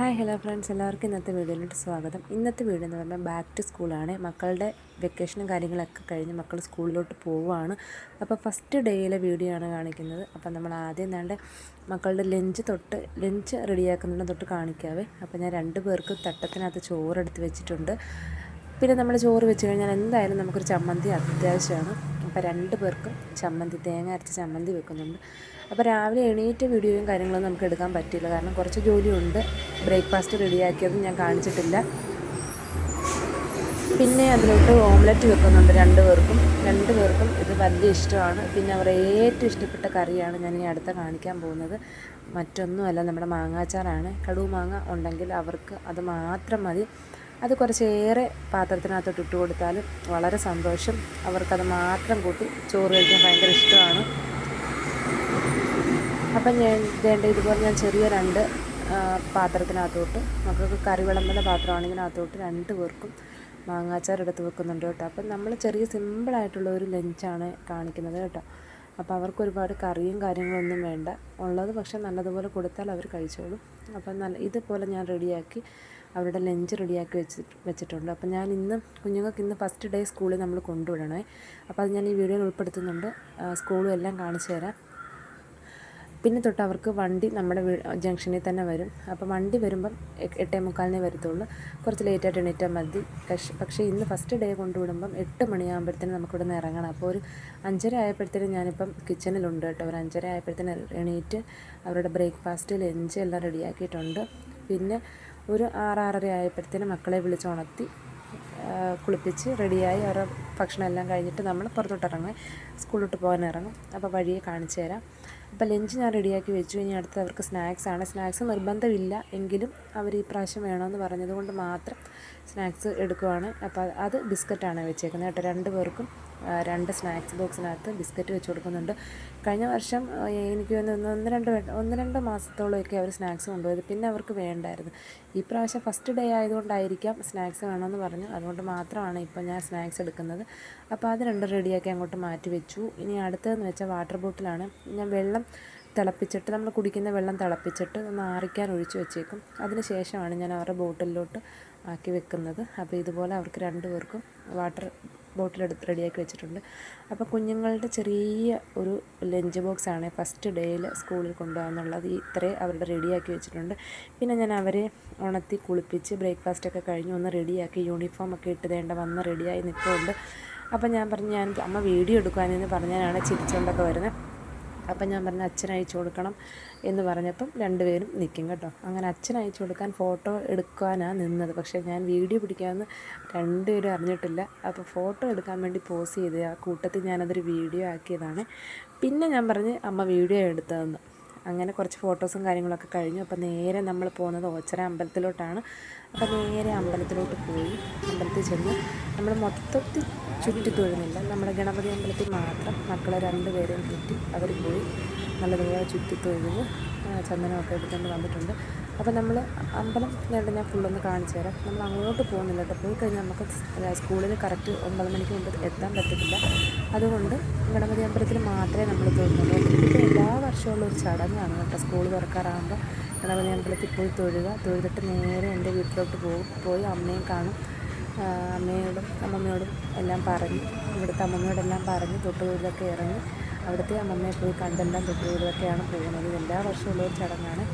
Hi hello friends. എല്ലാവർക്കും ഇന്നത്തെ വീഡിയോയിലോട്ട് സ്വാഗതം. ഇന്നത്തെ വീഡിയോ എന്ന് പറഞ്ഞാൽ ബാക്ക് ടു സ്കൂളാണ്. മക്കളുടെ വെക്കേഷനും കാര്യങ്ങളൊക്കെ കഴിഞ്ഞ് മക്കൾ സ്കൂളിലോട്ട് പോവുകയാണ്. അപ്പോൾ ഫസ്റ്റ് ഡേയിലെ വീഡിയോ ആണ് കാണിക്കുന്നത്. അപ്പോൾ നമ്മൾ ആദ്യം വേണ്ട മക്കളുടെ ലഞ്ച് തൊട്ട് ലഞ്ച് റെഡിയാക്കുന്നതിന് തൊട്ട് കാണിക്കാവേ. അപ്പോൾ ഞാൻ രണ്ട് പേർക്ക് തട്ടത്തിനകത്ത് ചോറെടുത്ത് വെച്ചിട്ടുണ്ട്. പിന്നെ നമ്മൾ ചോറ് വെച്ച് കഴിഞ്ഞാൽ എന്തായാലും നമുക്കൊരു ചമ്മന്തി അത്യാവശ്യമാണ്. അപ്പോൾ രണ്ട് പേർക്കും ചമ്മന്തി തേങ്ങ അരച്ച ചമ്മന്തി വെക്കുന്നുണ്ട്. അപ്പോൾ രാവിലെ എണീറ്റ് വീഡിയോയും കാര്യങ്ങളും നമുക്ക് എടുക്കാൻ പറ്റില്ല കാരണം കുറച്ച് ജോലിയുണ്ട്. ബ്രേക്ക്ഫാസ്റ്റ് റെഡിയാക്കിയതും ഞാൻ കാണിച്ചിട്ടില്ല. പിന്നെ അതിലോട്ട് ഓംലെറ്റ് വെക്കുന്നുണ്ട് രണ്ട് പേർക്കും. രണ്ട് പേർക്കും ഇത് വലിയ ഇഷ്ടമാണ്. പിന്നെ അവർ ഏറ്റവും ഇഷ്ടപ്പെട്ട കറിയാണ് ഞാൻ ഇനി അടുത്ത കാണിക്കാൻ പോകുന്നത്. മറ്റൊന്നുമല്ല നമ്മുടെ മാങ്ങാച്ചാറാണ്. കടുവ് മാങ്ങ ഉണ്ടെങ്കിൽ അവർക്ക് അത് മാത്രം മതി. അത് കുറച്ചേറെ പാത്രത്തിനകത്തോട്ട് ഇട്ട് കൊടുത്താൽ വളരെ സന്തോഷം. അവർക്കത് മാത്രം കൂട്ടി ചോറ് കഴിക്കാൻ ഭയങ്കര ഇഷ്ടമാണ്. അപ്പം ഞാൻ വേണ്ട ഇതുപോലെ ഞാൻ ചെറിയ രണ്ട് പാത്രത്തിനകത്തോട്ട് മക്കൾക്ക് കറി വിളമ്പുന്ന പാത്രമാണെങ്കിനകത്തോട്ട് രണ്ട് പേർക്കും മാങ്ങാച്ചാർ എടുത്ത് വെക്കുന്നുണ്ട് കേട്ടോ. അപ്പം നമ്മൾ ചെറിയ സിമ്പിളായിട്ടുള്ള ഒരു ലഞ്ചാണ് കാണിക്കുന്നത് കേട്ടോ. അപ്പോൾ അവർക്ക് ഒരുപാട് കറിയും കാര്യങ്ങളൊന്നും വേണ്ട. ഉള്ളത് പക്ഷെ നല്ലതുപോലെ കൊടുത്താൽ അവർ കഴിച്ചോളും. അപ്പം നല്ല ഇതുപോലെ ഞാൻ റെഡിയാക്കി അവരുടെ ലഞ്ച് റെഡിയാക്കി വെച്ച് വെച്ചിട്ടുണ്ട്. അപ്പം ഞാൻ ഇന്ന് കുഞ്ഞുങ്ങൾക്ക് ഇന്ന് ഫസ്റ്റ് ഡേ സ്കൂളിൽ നമ്മൾ കൊണ്ടുവിടണേ. അപ്പോൾ അത് ഞാൻ ഈ വീഡിയോയിൽ ഉൾപ്പെടുത്തുന്നുണ്ട്. സ്കൂളും എല്ലാം കാണിച്ചു തരാം. പിന്നെ തൊട്ട് അവർക്ക് വണ്ടി നമ്മുടെ ജംഗ്ഷനിൽ തന്നെ വരും. അപ്പോൾ വണ്ടി വരുമ്പം എട്ടേ മുക്കാലിനേ വരത്തുള്ളൂ. കുറച്ച് ലേറ്റായിട്ട് എണീറ്റാൽ മതി. പക്ഷേ പക്ഷേ ഇന്ന് ഫസ്റ്റ് ഡേ കൊണ്ടുവിടുമ്പം എട്ട് മണിയാകുമ്പോഴത്തേനും നമുക്കിവിടെ നിന്ന് ഇറങ്ങണം. അപ്പോൾ ഒരു അഞ്ചര ആയപ്പോഴത്തേനും ഞാനിപ്പം കിച്ചണിലുണ്ട് കേട്ടോ. ഒരു അഞ്ചര ആയപ്പോഴത്തേനും എണീറ്റ് അവരുടെ ബ്രേക്ക്ഫാസ്റ്റ് ലഞ്ച് എല്ലാം റെഡിയാക്കിയിട്ടുണ്ട് പിന്നെ ഒരു ആറാറര ആയപ്പോഴത്തേനും മക്കളെ വിളിച്ചുണർത്തി കുളിപ്പിച്ച് റെഡിയായി അവരുടെ ഭക്ഷണം എല്ലാം കഴിഞ്ഞിട്ട് നമ്മൾ പുറത്തോട്ട് ഇറങ്ങും സ്കൂളിലോട്ട് പോകാൻ ഇറങ്ങും അപ്പോൾ വഴിയെ കാണിച്ചു തരാം. അപ്പോൾ ലഞ്ച് ഞാൻ റെഡിയാക്കി വെച്ചു. ഇനി അടുത്ത് അവർക്ക് ആണ്. സ്നാക്സ് നിർബന്ധമില്ല എങ്കിലും അവർ ഈ പ്രാവശ്യം വേണമെന്ന് പറഞ്ഞതുകൊണ്ട് മാത്രം സ്നാക്സ് എടുക്കുവാണ്. അപ്പോൾ അത് ബിസ്ക്കറ്റാണ് വെച്ചേക്കുന്നത് കേട്ടോ. രണ്ട് പേർക്കും രണ്ട് സ്നാക്സ് ബോക്സിനകത്ത് ബിസ്ക്കറ്റ് വെച്ച് കൊടുക്കുന്നുണ്ട്. കഴിഞ്ഞ വർഷം എനിക്ക് ഒന്ന് രണ്ട് ഒന്ന് രണ്ട് മാസത്തോളമൊക്കെ അവർ സ്നാക്സ് കൊണ്ടുപോയത്. പിന്നെ അവർക്ക് വേണ്ടായിരുന്നു. ഈ പ്രാവശ്യം ഫസ്റ്റ് ഡേ ആയതുകൊണ്ടായിരിക്കാം സ്നാക്സ് വേണമെന്ന് പറഞ്ഞു. അതുകൊണ്ട് മാത്രമാണ് ഇപ്പോൾ ഞാൻ സ്നാക്സ് എടുക്കുന്നത്. അപ്പോൾ അത് രണ്ടും റെഡിയാക്കി അങ്ങോട്ട് മാറ്റി വെച്ചു. ഇനി അടുത്തതെന്ന് വെച്ചാൽ വാട്ടർ ബോട്ടിലാണ്. ഞാൻ വെള്ളം തിളപ്പിച്ചിട്ട് നമ്മൾ കുടിക്കുന്ന വെള്ളം തിളപ്പിച്ചിട്ട് ഒന്ന് ആറിക്കാൻ ഒഴിച്ചു വെച്ചേക്കും. അതിന് ശേഷമാണ് ഞാൻ അവരുടെ ബോട്ടിലോട്ട് ആക്കി വെക്കുന്നത്. അപ്പോൾ ഇതുപോലെ അവർക്ക് രണ്ടു പേർക്കും വാട്ടർ ബോട്ടിലെടുത്ത് റെഡിയാക്കി വെച്ചിട്ടുണ്ട്. അപ്പോൾ കുഞ്ഞുങ്ങളുടെ ചെറിയ ഒരു ലഞ്ച് ബോക്സ് ആണ് ഫസ്റ്റ് ഡേയിൽ സ്കൂളിൽ കൊണ്ടുപോകാന്നുള്ളത് ഇത്രയും അവരുടെ റെഡിയാക്കി വെച്ചിട്ടുണ്ട്. പിന്നെ ഞാൻ അവരെ ഉണർത്തി കുളിപ്പിച്ച് ബ്രേക്ക്ഫാസ്റ്റൊക്കെ കഴിഞ്ഞ് ഒന്ന് റെഡിയാക്കി യൂണിഫോം ഒക്കെ ഇട്ട് തേണ്ട വന്ന് റെഡിയായി നിൽക്കുന്നുണ്ട് അപ്പോൾ ഞാൻ പറഞ്ഞു ഞാൻ അമ്മ വീഡിയോ എടുക്കാനെന്ന് പറഞ്ഞാണ് ചിരിച്ചുകൊണ്ടൊക്കെ വരുന്നത്. അപ്പം ഞാൻ പറഞ്ഞു അച്ഛൻ അയച്ചു കൊടുക്കണം എന്ന് പറഞ്ഞപ്പം രണ്ടുപേരും നിൽക്കും കേട്ടോ. അങ്ങനെ അച്ഛൻ അയച്ചു കൊടുക്കാൻ ഫോട്ടോ എടുക്കാനാണ് നിന്നത്. പക്ഷേ ഞാൻ വീഡിയോ പിടിക്കാമെന്ന് രണ്ടുപേരും അറിഞ്ഞിട്ടില്ല. അപ്പോൾ ഫോട്ടോ എടുക്കാൻ വേണ്ടി പോസ് ചെയ്ത് ആ കൂട്ടത്തിൽ ഞാനതൊരു വീഡിയോ ആക്കിയതാണ്. പിന്നെ ഞാൻ പറഞ്ഞ് അമ്മ വീഡിയോ എടുത്തതെന്ന്. അങ്ങനെ കുറച്ച് ഫോട്ടോസും കാര്യങ്ങളൊക്കെ കഴിഞ്ഞു. അപ്പോൾ നേരെ നമ്മൾ പോകുന്നത് ഓച്ചറ അമ്പലത്തിലോട്ടാണ്. അപ്പോൾ നേരെ അമ്പലത്തിലോട്ട് പോയി. അമ്പലത്തിൽ ചെന്ന് നമ്മൾ മൊത്തത്തിൽ ചുറ്റി തൊഴുന്നില്ല. നമ്മുടെ ഗണപതി അമ്പലത്തിൽ മാത്രം മക്കളെ രണ്ടുപേരെയും ചുറ്റി അവർ പോയി നല്ലതുപോലെ ചുറ്റി തൊഴുത് ചന്ദനമൊക്കെ എടുത്തുകൊണ്ട് വന്നിട്ടുണ്ട്. അപ്പോൾ നമ്മൾ അമ്പലം നേരിട്ട് ഞാൻ ഫുള്ളൊന്ന് കാണിച്ചു തരാം. നമ്മൾ അങ്ങോട്ട് പോകുന്നില്ല കേട്ടോ. പോയി കഴിഞ്ഞാൽ നമുക്ക് സ്കൂളിൽ കറക്റ്റ് ഒമ്പത് മണിക്ക് മുമ്പ് എത്താൻ പറ്റത്തില്ല. അതുകൊണ്ട് ഗണപതി അമ്പലത്തിൽ മാത്രമേ നമ്മൾ തൊഴുന്നുള്ളൂ. വർഷമുള്ള ഒരു ചടങ്ങാണ് കേട്ടോ. സ്കൂൾ തുറക്കാറാകുമ്പോൾ ഗണപതി അമ്പലത്തിൽ പോയി തൊഴുക. തൊഴുതിട്ട് നേരെ എന്റെ വീട്ടിലോട്ട് പോകും പോയി അമ്മയും കാണും. അമ്മയോടും അമ്മമ്മയോടും എല്ലാം പറഞ്ഞ്. ഇവിടുത്തെ അമ്മമ്മയോടെല്ലാം പറഞ്ഞ്. തൊട്ടുതൊഴിലൊക്കെ ഇറങ്ങി. അവിടുത്തെ അമ്മമ്മയെ പോയി കണ്ടെല്ലാം തൊട്ടുതൊഴിലൊക്കെയാണ് പോകുന്നത്. എല്ലാ വർഷമുള്ള ഒരു ചടങ്ങാണ്.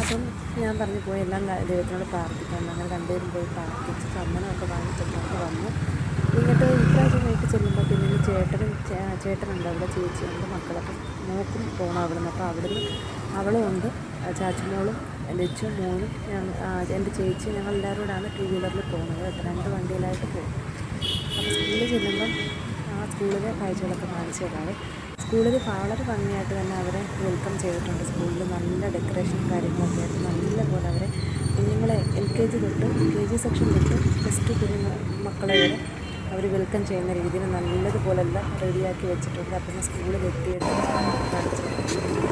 അപ്പം ഞാൻ പറഞ്ഞു പോയി എല്ലാം ദൈവത്തിനോട് പ്രാർത്ഥിക്കാൻ അങ്ങനെ രണ്ടുപേരും പോയി പ്രാർത്ഥിച്ച് ചന്ദനമൊക്കെ വാങ്ങിച്ചിട്ടൊക്കെ വന്നു ചേട്ടനും ചേട്ടനുണ്ട് അവിടെ ചേച്ചിയുണ്ട് മക്കളൊക്കെ നോക്കും പോകണം അവിടെ അപ്പോൾ അവിടുന്ന് അവളും ഉണ്ട് ചാച്ചുമോളും ലച്ചു മോനും എന്റെ ചേച്ചി ഞങ്ങൾ എല്ലാവരും കൂടാണ് ടൂ വീലറിൽ പോകുന്നത്. രണ്ട് വണ്ടിയിലായിട്ട് പോകും. അപ്പോൾ സ്കൂളിൽ ചെല്ലുമ്പം ആ സ്കൂളിലെ കാഴ്ചകളൊക്കെ കാണിച്ചു തരാവേ. സ്കൂളിൽ വളരെ ഭംഗിയായിട്ട് തന്നെ അവരെ വെൽക്കം ചെയ്തിട്ടുണ്ട്. സ്കൂളിൽ നല്ല ഡെക്കറേഷൻ കാര്യങ്ങളൊക്കെ ആയിട്ട് നല്ല പോലെ അവരെ കുഞ്ഞുങ്ങളെ എൽ കെ ജി തൊട്ട് കെ ജി സെക്ഷൻ തൊട്ട് പ്ലസ് ടു കുഞ്ഞു മക്കളെ വരെ അവർ വെൽക്കം ചെയ്യുന്ന രീതിയിൽ നല്ലതുപോലെല്ലാം റെഡിയാക്കി വെച്ചിട്ടുണ്ട്. അപ്പം സ്കൂളിൽ എത്തിയിട്ട് കാണിച്ചു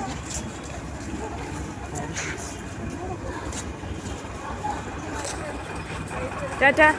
টাটা